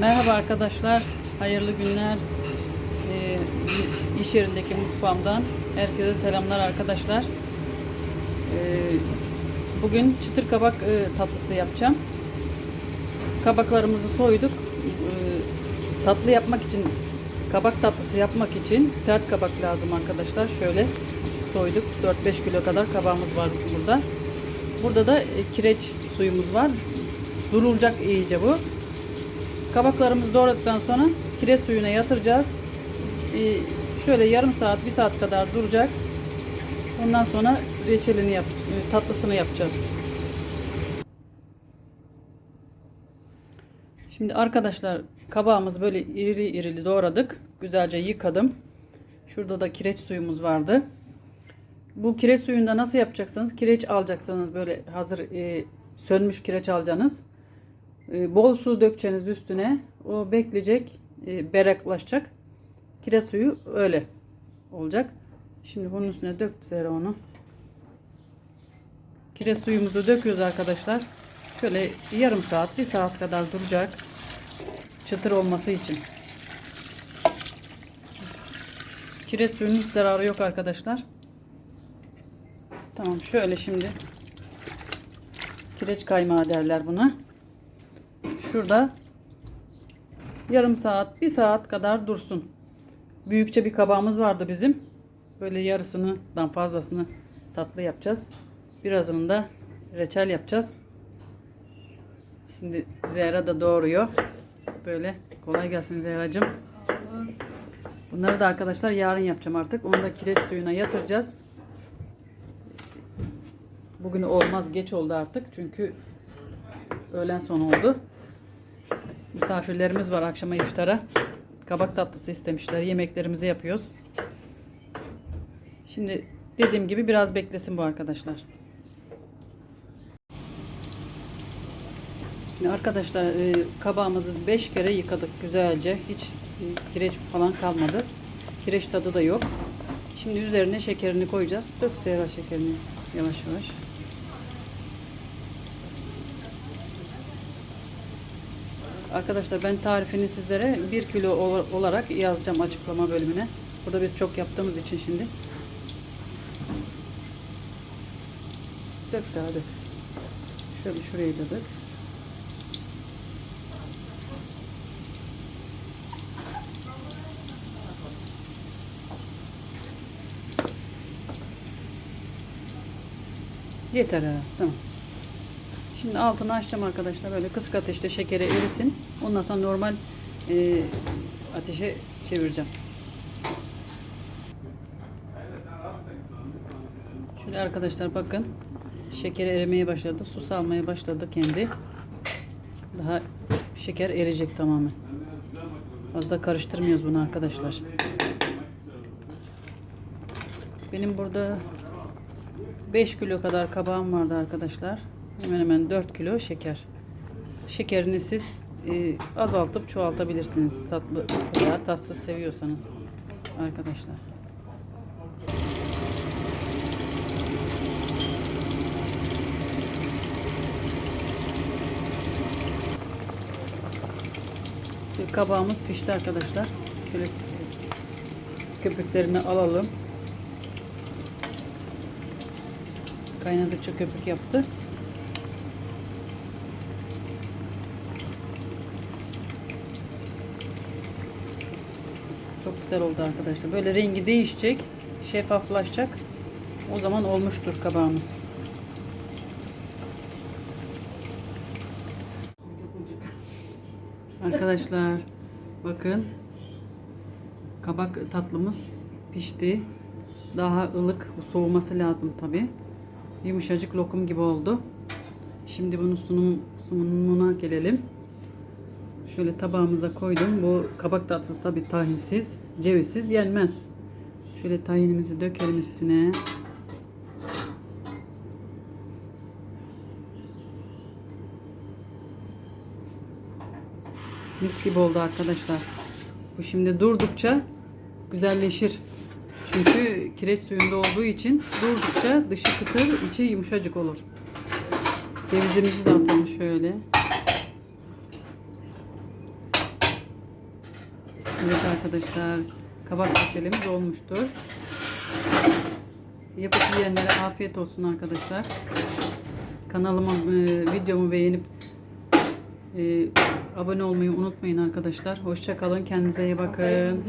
Merhaba arkadaşlar, hayırlı günler. Ee, iş yerindeki mutfağımdan herkese selamlar arkadaşlar. Ee, bugün çıtır kabak e, tatlısı yapacağım. Kabaklarımızı soyduk. Ee, tatlı yapmak için, kabak tatlısı yapmak için sert kabak lazım arkadaşlar. Şöyle soyduk. 4-5 kilo kadar kabağımız var bizim burada. Burada da e, kireç suyumuz var. Durulacak iyice bu. Kabaklarımızı doğradıktan sonra kireç suyuna yatıracağız. Ee, şöyle yarım saat, bir saat kadar duracak. Ondan sonra reçelini yap, e, tatlısını yapacağız. Şimdi arkadaşlar kabağımızı böyle iri irili doğradık. Güzelce yıkadım. Şurada da kireç suyumuz vardı. Bu kireç suyunda nasıl yapacaksınız? Kireç alacaksınız böyle hazır e, sönmüş kireç alacaksınız. E, bol su dökeceğiniz üstüne. O bekleyecek, e, berraklaşacak. Kireç suyu öyle olacak. Şimdi bunun üstüne dök Zehra onu. Kireç suyumuzu döküyoruz arkadaşlar. Şöyle yarım saat, bir saat kadar duracak. Çıtır olması için. Kireç suyunun zararı yok arkadaşlar. Tamam şöyle şimdi kireç kaymağı derler buna. Şurada yarım saat, bir saat kadar dursun. Büyükçe bir kabağımız vardı bizim. Böyle yarısından fazlasını tatlı yapacağız. Birazını da reçel yapacağız. Şimdi Zehra da doğruyor. Böyle kolay gelsin Zehra'cığım. Bunları da arkadaşlar yarın yapacağım artık. Onu da kireç suyuna yatıracağız. Bugün olmaz geç oldu artık. Çünkü öğlen sonu oldu. Misafirlerimiz var akşama iftara. Kabak tatlısı istemişler. Yemeklerimizi yapıyoruz. Şimdi dediğim gibi biraz beklesin bu arkadaşlar. Şimdi arkadaşlar e, kabağımızı 5 kere yıkadık güzelce. Hiç e, kireç falan kalmadı. Kireç tadı da yok. Şimdi üzerine şekerini koyacağız. Dök Zehra şekerini yavaş yavaş. Arkadaşlar ben tarifini sizlere 1 kilo ol- olarak yazacağım açıklama bölümüne. Burada biz çok yaptığımız için şimdi. Dök daha dök. Şöyle şurayı da dök. Yeter ha. Tamam. Şimdi altını açacağım arkadaşlar. Böyle kısık ateşte şekeri erisin. Ondan sonra normal e, ateşe çevireceğim. Şöyle arkadaşlar bakın. Şeker erimeye başladı. Su salmaya başladı kendi. Daha şeker eriyecek tamamen. Fazla karıştırmıyoruz bunu arkadaşlar. Benim burada 5 kilo kadar kabağım vardı arkadaşlar. Hemen hemen 4 kilo şeker. Şekerini siz e, azaltıp çoğaltabilirsiniz. Tatlı veya tatsız seviyorsanız arkadaşlar. Şimdi kabağımız pişti arkadaşlar. Şöyle köpüklerini alalım. Kaynadıkça köpük yaptı. Çok güzel oldu arkadaşlar. Böyle rengi değişecek. Şeffaflaşacak. O zaman olmuştur kabağımız. Arkadaşlar bakın kabak tatlımız pişti. Daha ılık soğuması lazım tabi. Yumuşacık lokum gibi oldu. Şimdi bunun sunum, sunumuna gelelim. Şöyle tabağımıza koydum. Bu kabak tatlısı tabi tahinsiz, cevizsiz yenmez. Şöyle tahinimizi dökelim üstüne. Mis gibi oldu arkadaşlar. Bu şimdi durdukça güzelleşir. Çünkü kireç suyunda olduğu için durdukça dışı kıtır, içi yumuşacık olur. Cevizimizi de atalım şöyle. Evet arkadaşlar kabak reçelimiz olmuştur. Yapıp yiyenlere afiyet olsun arkadaşlar. Kanalıma e, videomu beğenip e, abone olmayı unutmayın arkadaşlar. Hoşça kalın. Kendinize iyi bakın.